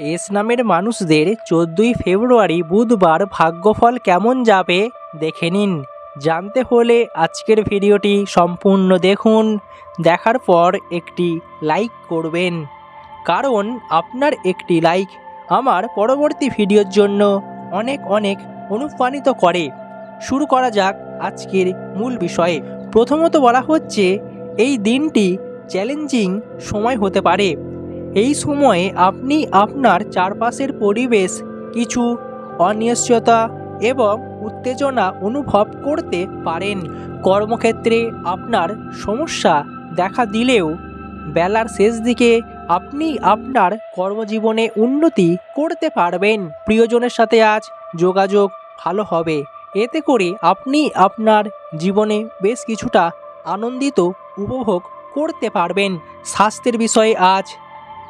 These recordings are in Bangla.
এস নামের মানুষদের চোদ্দোই ফেব্রুয়ারি বুধবার ভাগ্যফল কেমন যাবে দেখে নিন। জানতে হলে আজকের ভিডিওটি সম্পূর্ণ দেখুন। দেখার পর একটি লাইক করবেন। কারণ আপনার একটি লাইক আমার পরবর্তী ভিডিওর জন্য অনেক অনেক অনুপ্রাণিত করে। শুরু করা যাক আজকের মূল বিষয়ে। প্রথমত বলা হচ্ছে, এই দিনটি চ্যালেঞ্জিং সময় হতে পারে। এই সময়ে আপনি আপনার চারপাশের পরিবেশ কিছু অনিশ্চয়তা এবং উত্তেজনা অনুভব করতে পারেন। কর্মক্ষেত্রে আপনার সমস্যা দেখা দিলেও বেলার শেষ দিকে আপনি আপনার কর্মজীবনে উন্নতি করতে পারবেন। প্রিয়জনের সাথে আজ যোগাযোগ ভালো হবে। এতে করে আপনি আপনার জীবনে বেশ কিছুটা আনন্দিত উপভোগ করতে পারবেন। স্বাস্থ্যের বিষয়ে আজ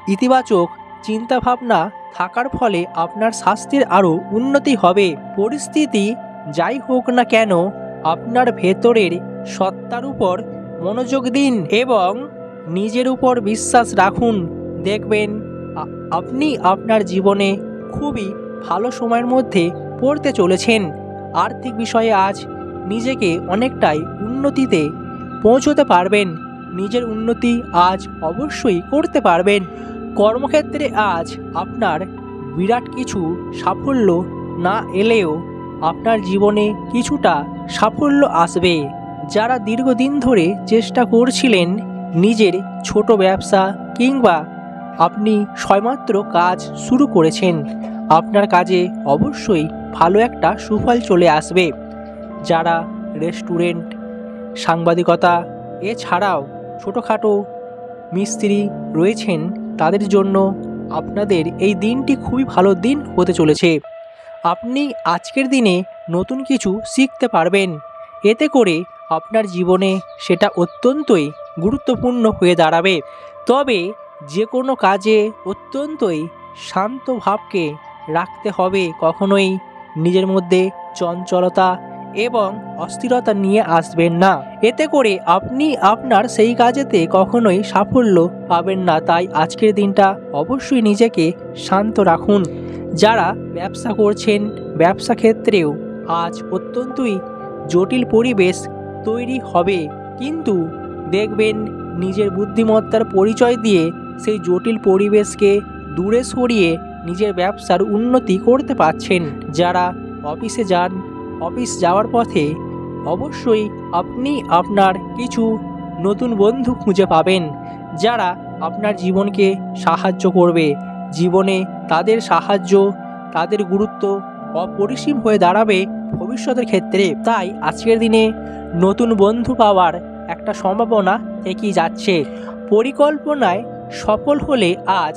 ইতিবাচক চিন্তাভাবনা থাকার ফলে আপনার স্বাস্থ্যের আরও উন্নতি হবে। পরিস্থিতি যাই হোক না কেন, আপনার ভেতরের সত্তার উপর মনোযোগ দিন এবং নিজের উপর বিশ্বাস রাখুন। দেখবেন আপনি আপনার জীবনে খুবই ভালো সময়ের মধ্যে পড়তে চলেছেন। আর্থিক বিষয়ে আজ নিজেকে অনেকটাই উন্নতিতে পৌঁছতে পারবেন। নিজের উন্নতি আজ অবশ্যই করতে পারবেন। কর্মক্ষেত্রে আজ আপনার বিরাট কিছু সাফল্য না এলেও আপনার জীবনে কিছুটা সাফল্য আসবে। যারা দীর্ঘদিন ধরে চেষ্টা করছিলেন নিজের ছোট ব্যবসা কিংবা আপনি সয়মাত্র কাজ শুরু করেছেন, আপনার কাজে অবশ্যই ভালো একটা সুফল চলে আসবে। যারা রেস্টুরেন্ট, সাংবাদিকতা, এছাড়াও ছোটোখাটো মিস্ত্রি রয়েছেন তাদের জন্য আপনাদের এই দিনটি খুবই ভালো দিন হতে চলেছে। আপনি আজকের দিনে নতুন কিছু শিখতে পারবেন। এতে করে আপনার জীবনে সেটা অত্যন্তই গুরুত্বপূর্ণ হয়ে দাঁড়াবে। তবে যে কোনো কাজে অত্যন্তই শান্ত ভাবকে রাখতে হবে কখনোই। নিজের মধ্যে চঞ্চলতা এবং অস্থিরতা নিয়ে আসবেন না। এতে করে আপনি আপনার সেই কাজেতে কখনোই সাফল্য পাবেন না। তাই আজকের দিনটা অবশ্যই নিজেকে শান্ত রাখুন। যারা ব্যবসা করছেন, ব্যবসা ক্ষেত্রেও আজ অত্যন্তই জটিল পরিবেশ তৈরি হবে। কিন্তু দেখবেন নিজের বুদ্ধিমত্তার পরিচয় দিয়ে সেই জটিল পরিবেশকে দূরে সরিয়ে নিজের ব্যবসার উন্নতি করতে পারছেন। যারা অফিসে যান অফিস যাওয়ার পথে অবশ্যই আপনি আপনার কিছু নতুন বন্ধু খুঁজে পাবেন, যারা আপনার জীবনকে সাহায্য করবে। জীবনে তাদের সাহায্য, তাদের গুরুত্ব অপরিসীম হয়ে দাঁড়াবে ভবিষ্যতের ক্ষেত্রে। তাই আজকের দিনে নতুন বন্ধু পাওয়ার একটা সম্ভাবনা থেকেই যাচ্ছে। পরিকল্পনায় সফল হলে আজ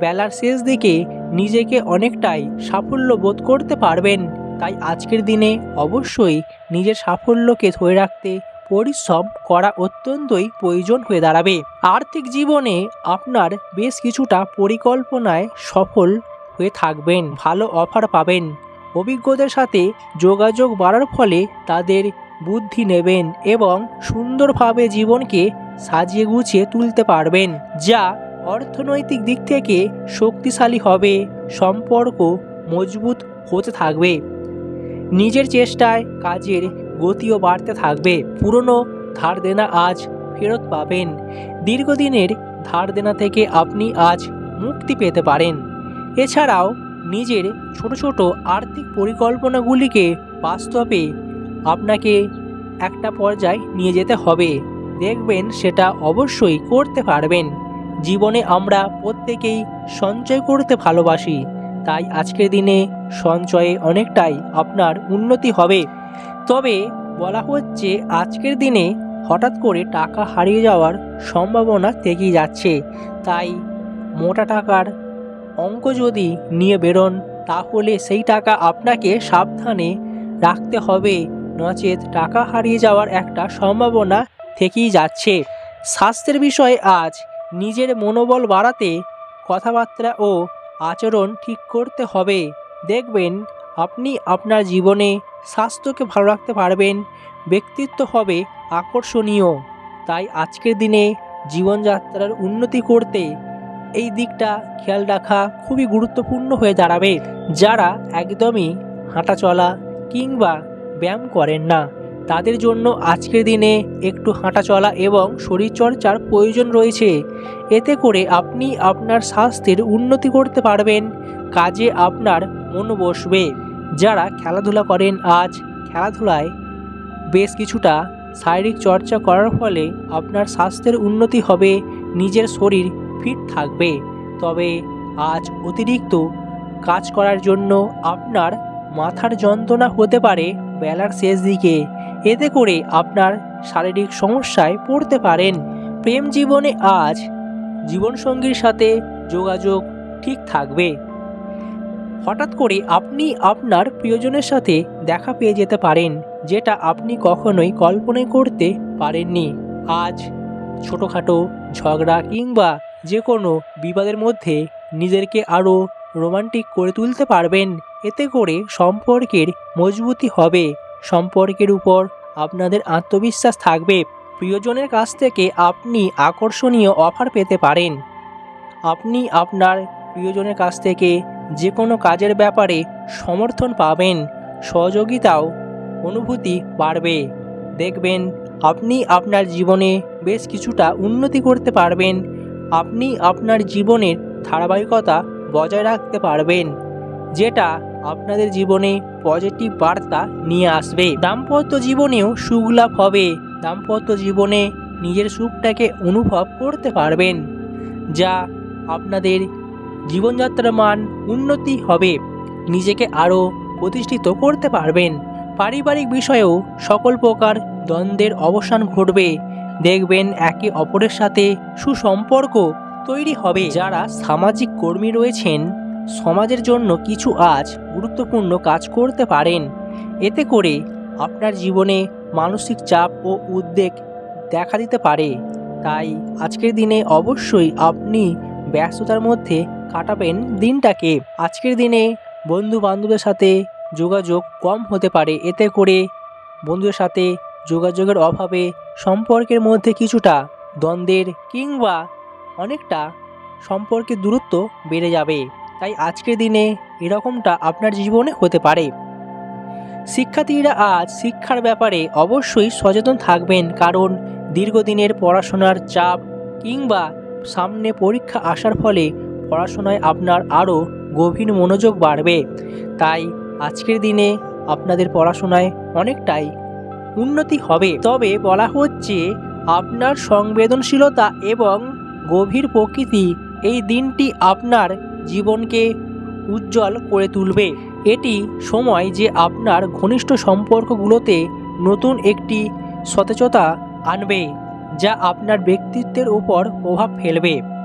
বেলার শেষ দিকে নিজেকে অনেকটাই সাফল্য বোধ করতে পারবেন। তাই আজকের দিনে অবশ্যই নিজের সাফল্যকে ধরে রাখতে পরিশ্রম করা অত্যন্তই প্রয়োজন হয়ে দাঁড়াবে। আর্থিক জীবনে আপনার বেশ কিছুটা পরিকল্পনায় সফল হয়ে থাকবেন, ভালো অফার পাবেন। অভিজ্ঞদের সাথে যোগাযোগ বাড়ার ফলে তাদের বুদ্ধি নেবেন এবং সুন্দরভাবে জীবনকে সাজিয়ে গুছিয়ে তুলতে পারবেন, যা অর্থনৈতিক দিক থেকে শক্তিশালী হবে, সম্পর্ক মজবুত হতে থাকবে। নিজের চেষ্টায় কাজের গতিও বাড়তে থাকবে। পুরনো ধার দেনা আজ ফেরত পাবেন। দীর্ঘদিনের ধার দেনা থেকে আপনি আজ মুক্তি পেতে পারেন। এছাড়াও নিজের ছোট ছোট আর্থিক পরিকল্পনাগুলিকে বাস্তবে আপনাকে একটা পর্যায়ে নিয়ে যেতে হবে। দেখবেন সেটা অবশ্যই করতে পারবেন। জীবনে আমরা প্রত্যেকেই সঞ্চয় করতে ভালোবাসি। তাই আজকের দিনে সঞ্চয়ে অনেকটাই আপনার উন্নতি হবে। তবে বলা হচ্ছে আজকের দিনে হঠাৎ করে টাকা হারিয়ে যাওয়ার সম্ভাবনা থেকেই যাচ্ছে। তাই মোটা টাকার অঙ্ক যদি নিয়ে বেরোন, তাহলে সেই টাকা আপনাকে সাবধানে রাখতে হবে। নচেত টাকা হারিয়ে যাওয়ার একটা সম্ভাবনা থেকেই যাচ্ছে। স্বাস্থ্যের বিষয়ে আজ নিজের মনোবল বাড়াতে কথাবার্তা ও আচরণ ঠিক করতে হবে। দেখবেন, আপনি আপনার জীবনে স্বাস্থ্যকে ভালো রাখতে পারবেন, ব্যক্তিত্ব হবে আকর্ষণীয়। তাই আজকের দিনে জীবনযাত্রার উন্নতি করতে এই দিকটা খেয়াল রাখা খুবই গুরুত্বপূর্ণ হয়ে দাঁড়াবে। যারা একদমই হাঁটা চলা কিংবা ব্যায়াম করেন না তাদের জন্য আজকের দিনে একটু হাঁটা চলা এবং শরীরচর্চার প্রয়োজন রয়েছে। এতে করে আপনি আপনার স্বাস্থ্যের উন্নতি করতে পারবেন, কাজে আপনার মন বসবে। যারা খেলাধুলা করেন আজ, খেলাধুলায় বেশ কিছুটা শারীরিক চর্চা করার ফলে আপনার স্বাস্থ্যের উন্নতি হবে, নিজের শরীর ফিট থাকবে। তবে আজ অতিরিক্ত কাজ করার জন্য আপনার মাথার যন্ত্রণা হতে পারে বেলার শেষ দিকে। এতে করে আপনার শারীরিক সমস্যায় পড়তে পারেন। প্রেম জীবনে আজ জীবনসঙ্গীর সাথে যোগাযোগ ঠিক থাকবে। হঠাৎ করে আপনি আপনার প্রিয়জনের সাথে দেখা পেয়ে যেতে পারেন, যেটা আপনি কখনোই কল্পনাই করতে পারেননি। আজ ছোটোখাটো ঝগড়া কিংবা যে কোনো বিবাদের মধ্যে নিজেদেরকে আরও রোমান্টিক করে তুলতে পারবেন। এতে করে সম্পর্কের মজবুতি হবে। সম্পর্কের উপর আপনাদের আত্মবিশ্বাস থাকবে। প্রিয়জনের কাছ থেকে আপনি আকর্ষণীয় অফার পেতে পারেন। আপনি আপনার প্রিয়জনের কাছ থেকে যে কোনো কাজের ব্যাপারে সমর্থন পাবেন। সহযোগিতাও অনুভূতি বাড়বে। দেখবেন, আপনি আপনার জীবনে বেশ কিছুটা উন্নতি করতে পারবেন। আপনি আপনার জীবনের ধারাবাহিকতা বজায় রাখতে পারবেন, যেটা আপনাদের জীবনে পজিটিভ বার্তা নিয়ে আসবে। দাম্পত্য জীবনেও সুখ লাভ হবে। দাম্পত্য জীবনে নিজের সুখটাকে অনুভব করতে পারবেন, যা আপনাদের জীবনযাত্রার মান উন্নতি হবে। নিজেকে আরও প্রতিষ্ঠিত করতে পারবেন। পারিবারিক বিষয়েও সকল প্রকার দ্বন্দ্বের অবসান ঘটবে। দেখবেন একে অপরের সাথে সুসম্পর্ক তৈরি হবে। যারা সামাজিক কর্মী রয়েছেন সমাজের জন্য কিছু আজ গুরুত্বপূর্ণ কাজ করতে পারেন। এতে করে আপনার জীবনে মানসিক চাপ ও উদ্বেগ দেখা দিতে পারে। তাই আজকের দিনে অবশ্যই আপনি ব্যস্ততার মধ্যে কাটাবেন দিনটাকে। আজকের দিনে বন্ধু বান্ধবের সাথে যোগাযোগ কম হতে পারে। এতে করে বন্ধুদের সাথে যোগাযোগের অভাবে সম্পর্কের মধ্যে কিছুটা দ্বন্দ্বের কিংবা অনেকটা সম্পর্কের দূরত্ব বেড়ে যাবে। তাই আজকের দিনে এরকমটা আপনার জীবনে হতে পারে। শিক্ষার্থীরা আজ শিক্ষার ব্যাপারে অবশ্যই সচেতন থাকবেন, কারণ দীর্ঘদিনের পড়াশোনার চাপ কিংবা সামনে পরীক্ষা আসার ফলে পড়াশোনায় আপনার আরও গভীর মনোযোগ বাড়বে। তাই আজকের দিনে আপনাদের পড়াশোনায় অনেকটাই উন্নতি হবে। তবে বলা হচ্ছে আপনার সংবেদনশীলতা এবং গভীর প্রকৃতি এই দিনটি আপনার জীবনকে উজ্জ্বল করে তুলবে। এটি সময় যে আপনার ঘনিষ্ঠ সম্পর্কগুলোতে নতুন একটি সতেজতা আনবে, যা আপনার ব্যক্তিত্বের উপর প্রভাব ফেলবে।